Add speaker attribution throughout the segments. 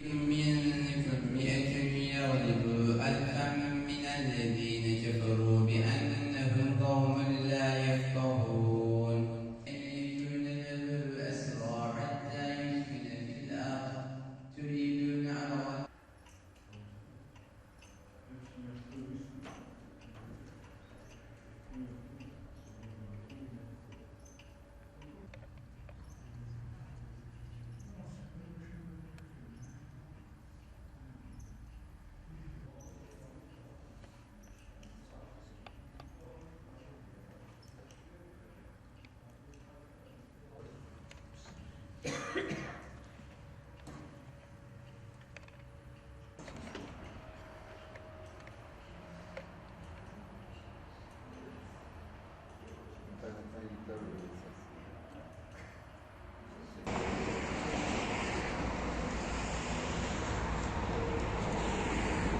Speaker 1: منكم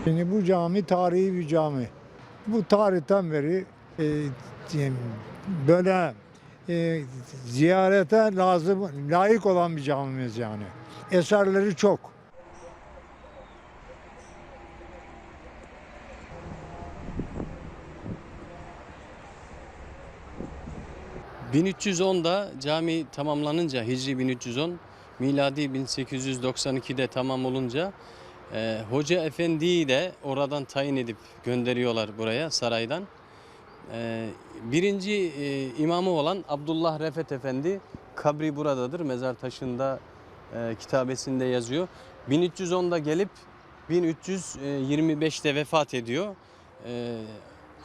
Speaker 2: Şimdi bu cami tarihi bir cami. Bu tarihten beri e, böyle e, ziyarete lazım, layık olan bir camimiz yani. Eserleri çok.
Speaker 3: 1310'da cami tamamlanınca Hicri 1310 miladi 1892'de tamam olunca e, Hoca Efendi'yi de oradan tayin edip gönderiyorlar buraya saraydan. E, birinci e, imamı olan Abdullah Refet Efendi kabri buradadır. Mezar taşında e, kitabesinde yazıyor. 1310'da gelip 1325'te vefat ediyor. E,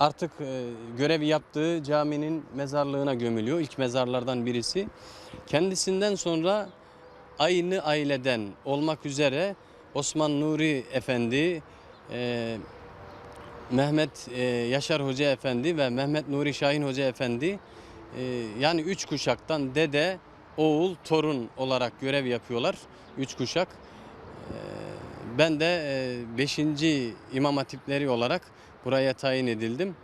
Speaker 3: artık e, görev yaptığı caminin mezarlığına gömülüyor. İlk mezarlardan birisi. Kendisinden sonra aynı aileden olmak üzere Osman Nuri Efendi, e, Mehmet e, Yaşar Hoca Efendi ve Mehmet Nuri Şahin Hoca Efendi yani üç kuşaktan dede, oğul, torun olarak görev yapıyorlar. Üç kuşak. Ben de e, beşinci imam hatipleri olarak buraya tayin edildim.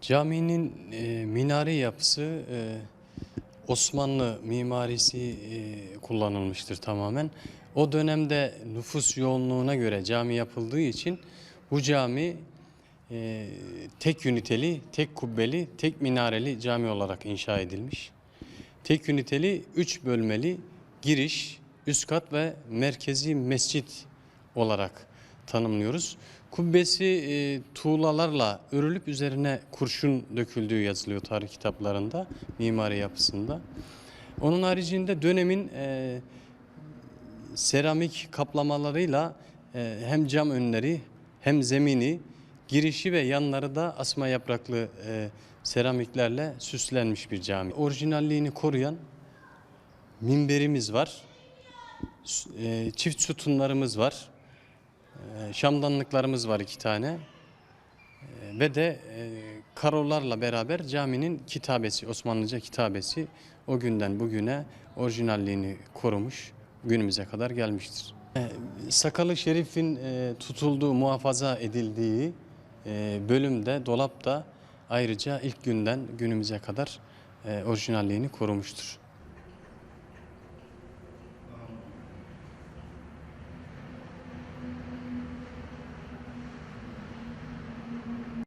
Speaker 3: Caminin e, minare yapısı e, Osmanlı mimarisi e, kullanılmıştır tamamen. O dönemde nüfus yoğunluğuna göre cami yapıldığı için bu cami e, tek üniteli, tek kubbeli, tek minareli cami olarak inşa edilmiş. Tek üniteli, üç bölmeli giriş, üst kat ve merkezi mescit olarak tanımlıyoruz. Kubbesi e, tuğlalarla örülüp üzerine kurşun döküldüğü yazılıyor tarih kitaplarında, mimari yapısında. Onun haricinde dönemin e, seramik kaplamalarıyla e, hem cam önleri hem zemini, girişi ve yanları da asma yapraklı e, seramiklerle süslenmiş bir cami. Orijinalliğini koruyan minberimiz var, e, çift sütunlarımız var. Ee, Şamdanlıklarımız var iki tane. Ee, Ve de e, karolarla beraber caminin kitabesi, Osmanlıca kitabesi o günden bugüne orijinalliğini korumuş, günümüze kadar gelmiştir. Ee, Sakalı Şerif'in e, tutulduğu, muhafaza edildiği e, bölümde, dolapta ayrıca ilk günden günümüze kadar e, orijinalliğini korumuştur.